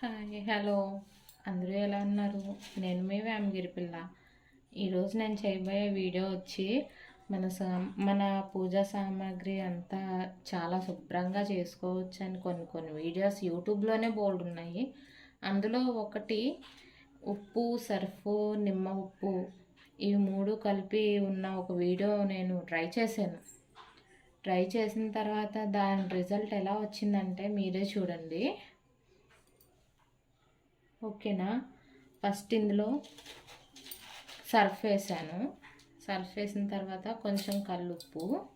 Hi hello. అందరూ ఎలా ఉన్నారు? నేను మీ వేమగిరి పిల్ల. ఈరోజు నేను చేయబోయే వీడియో వచ్చి మన సా మన పూజా సామాగ్రి అంతా చాలా శుభ్రంగా చేసుకోవచ్చు అని కొన్ని కొన్ని వీడియోస్ యూట్యూబ్లోనే బోల్డ్ ఉన్నాయి. అందులో ఒకటి ఉప్పు సర్ఫు నిమ్మ ఉప్పు ఇవి మూడు కలిపి ఉన్న ఒక వీడియో నేను ట్రై చేశాను. ట్రై చేసిన తర్వాత దాని రిజల్ట్ ఎలా వచ్చిందంటే మీరే చూడండి. ఓకేనా? ఫస్ట్ ఇందులో సర్ఫ్ వేసాను సర్ఫ్ వేసిన తర్వాత కొంచెం కల్లుప్పు.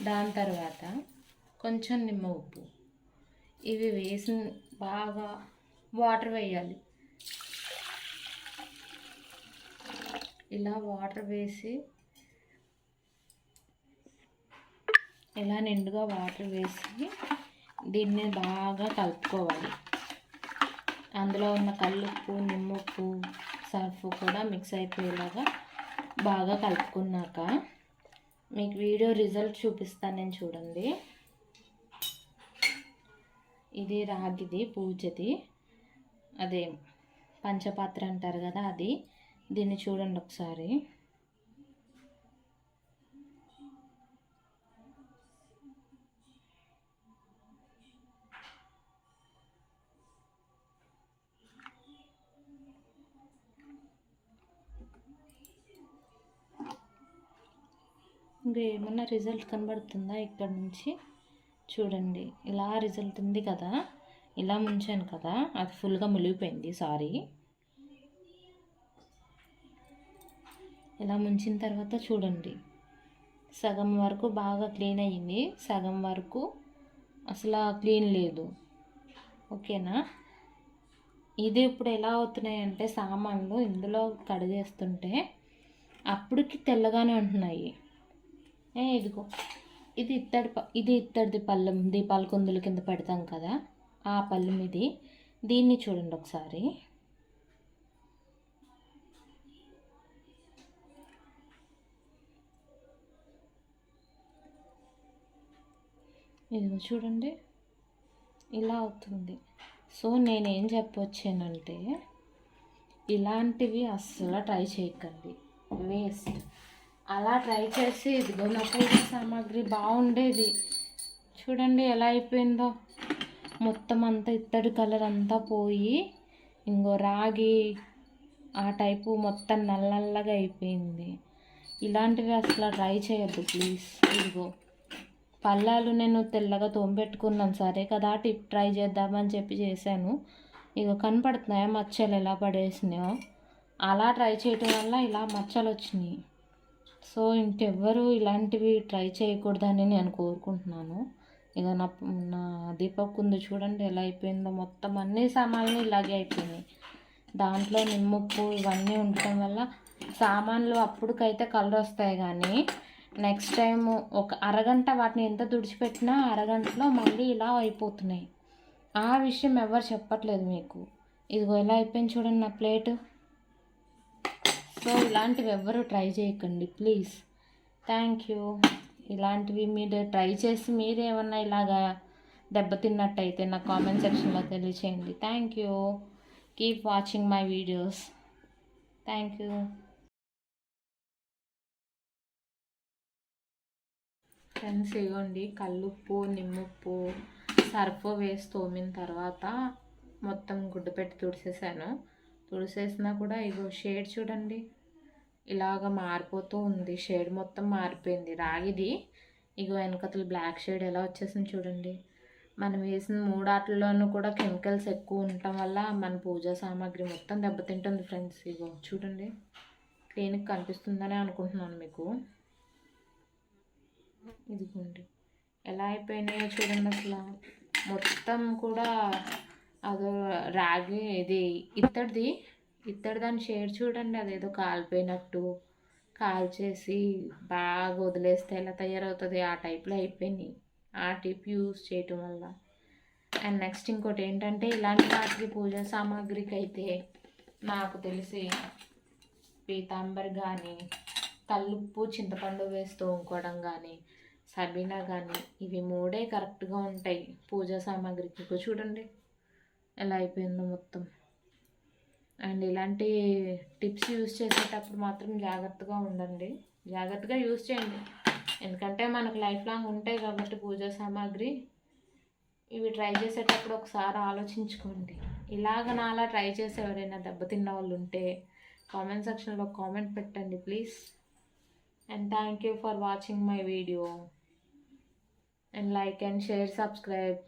దాని తర్వాత కొంచెం నిమ్మ ఉప్పు. ఇవి వేసిన బాగా వాటర్ వేయాలి. ఇలా వాటర్ వేసి ఇలా నిండుగా వాటర్ వేసి దీన్ని బాగా కలుపుకోవాలి. అందులో ఉన్న కల్లుప్పు నిమ్మప్పు సర్ఫ్ కూడా మిక్స్ అయిపోయేలాగా బాగా కలుపుకున్నాక మీకు వీడియో రిజల్ట్ చూపిస్తాను నేను చూడండి. ఇది రాగిది పూజది. అదే పంచపాత్ర అంటారు కదా అది. దీన్ని చూడండి ఒకసారి. ఇంకా ఏమన్నా రిజల్ట్ కనబడుతుందా ఇక్కడ నుంచి? చూడండి ఇలా రిజల్ట్ ఉంది కదా ఇలా ముంచాను కదా అది ఫుల్గా ములిగిపోయింది సారీ. ఇలా ముంచిన తర్వాత చూడండి సగం వరకు బాగా క్లీన్ అయ్యింది సగం వరకు అసలు క్లీన్ లేదు. ఓకేనా? ఇది ఇప్పుడు ఎలా అవుతున్నాయంటే సామాన్లు ఇందులో కడిగేస్తుంటే అప్పటికి తెల్లగానే ఉంటున్నాయి. ఇదిగో. ఇది ఇత్తడి ప- ఇది ఇత్తడిది పళ్ళెం దీపాల కొందుల కింద పెడతాం కదా ఆ పళ్ళెం ఇది. దీన్ని చూడండి ఒకసారి. ఇదిగో చూడండి. ఇలా అవుతుంది. సో నేనేం చెప్పొచ్చానంటే ఇలాంటివి అస్సలు ట్రై చేయకండి. వేస్ట్. అలా ట్రై చేసి ఇదిగో నా పూజ సామాగ్రి బాగుండేది. చూడండి ఎలా అయిపోయిందో. మొత్తం అంతా ఇత్తడి కలర్ అంతా పోయి ఇంకో రాగి ఆ టైపు మొత్తం నల్ల నల్లగా అయిపోయింది. ఇలాంటివి అసలు ట్రై చేయొద్దు ప్లీజ్. ఇదిగో. పళ్ళాలు నేను తెల్లగా తోంబెట్టుకున్నాను. సరే కదా టిప్ ట్రై చేద్దామని చెప్పి చేశాను. ఇక కనపడుతున్నాయా? మచ్చలు ఎలా పడేసినాయో. అలా ట్రై చేయటం వల్ల ఇలా మచ్చలు వచ్చినాయి సో ఇంకెవ్వరు ఇలాంటివి ట్రై చేయకూడదని నేను కోరుకుంటున్నాను. ఇక నా నా దీపక్ ఉంది చూడండి ఎలా అయిపోయిందో. మొత్తం అన్ని సామాన్లు ఇలాగే అయిపోయినాయి. దాంట్లో నిమ్మప్పు ఇవన్నీ ఉండటం వల్ల సామాన్లు అప్పటికైతే కలర్ వస్తాయి కానీ నెక్స్ట్ టైం ఒక అరగంట వాటిని ఎంత తుడిచిపెట్టినా అరగంటలో మళ్ళీ ఇలా అయిపోతున్నాయి. ఆ విషయం ఎవరు చెప్పట్లేదు మీకు. ఇదిగో ఎలా అయిపోయింది చూడండి నా ప్లేటు. సో ఇలాంటివి ఎవ్వరు ట్రై చేయకండి ప్లీజ్. Thank you. ఇలాంటివి మీరు ట్రై చేసి మీరేమన్నా ఇలాగా దెబ్బతిన్నట్టయితే నా కామెంట్ సెక్షన్లో తెలియచేయండి. Thank you. Keep watching my videos thank you friends ఇవ్వండి కల్లుప్పు నిమ్ముప్పు సర్ఫ్ వేసి తోమిన తర్వాత మొత్తం గుడ్డ పెట్టి తుడిసేసాను. తుడిసేసినా కూడా ఇగో షేడ్ చూడండి. ఇలాగ మారిపోతూ ఉంది. షేడ్ మొత్తం మారిపోయింది. రాగిది ఇగో వెనకతలు బ్లాక్ షేడ్ ఎలా వచ్చేసింది చూడండి. మనం వేసిన మూడాట్లలోనూ కూడా కెమికల్స్ ఎక్కువ ఉండటం వల్ల మన పూజా సామాగ్రి మొత్తం దెబ్బతింటుంది ఫ్రెండ్స్. ఇగో చూడండి. క్లినిక్ కనిపిస్తుందని అనుకుంటున్నాను మీకు. ఇదిగోండి. ఎలా అయిపోయినాయో చూడండి అసలు. మొత్తం కూడా అదో రాగి ఇది ఇత్తడిది ఇత్తడి దాని షేడ్ చూడండి అదేదో కాలిపోయినట్టు. కాల్చేసి బాగా వదిలేస్తే ఎలా తయారవుతుంది? ఆ టైప్లో అయిపోయినాయి. ఆ టిప్ యూస్ చేయటం వల్ల. అండ్ నెక్స్ట్ ఇంకోటి ఏంటంటే ఇలాంటి వాటికి పూజా సామాగ్రికి అయితే నాకు తెలిసి పీతాంబర్ కానీ తల్లుప్పు చింతపండు వేసి తోముకోవడం కానీ సబీనా కానీ ఇవి మూడే కరెక్ట్గా ఉంటాయి పూజా సామాగ్రికి. చూడండి ఎలా అయిపోయిందో మొత్తం. అండ్ ఇలాంటి టిప్స్ యూస్ చేసేటప్పుడు మాత్రం జాగ్రత్తగా ఉండండి. జాగ్రత్తగా యూస్ చేయండి. ఎందుకంటే మనకు లైఫ్ లాంగ్ ఉంటాయి కాబట్టి పూజా సామాగ్రి. ఇవి ట్రై చేసేటప్పుడు ఒకసారి ఆలోచించుకోండి. ఇలాగ నాలా ట్రై చేసి ఎవరైనా దెబ్బతిన్న వాళ్ళు ఉంటే కామెంట్ సెక్షన్లో కామెంట్ పెట్టండి please. And thank you for watching my video. And like and share subscribe.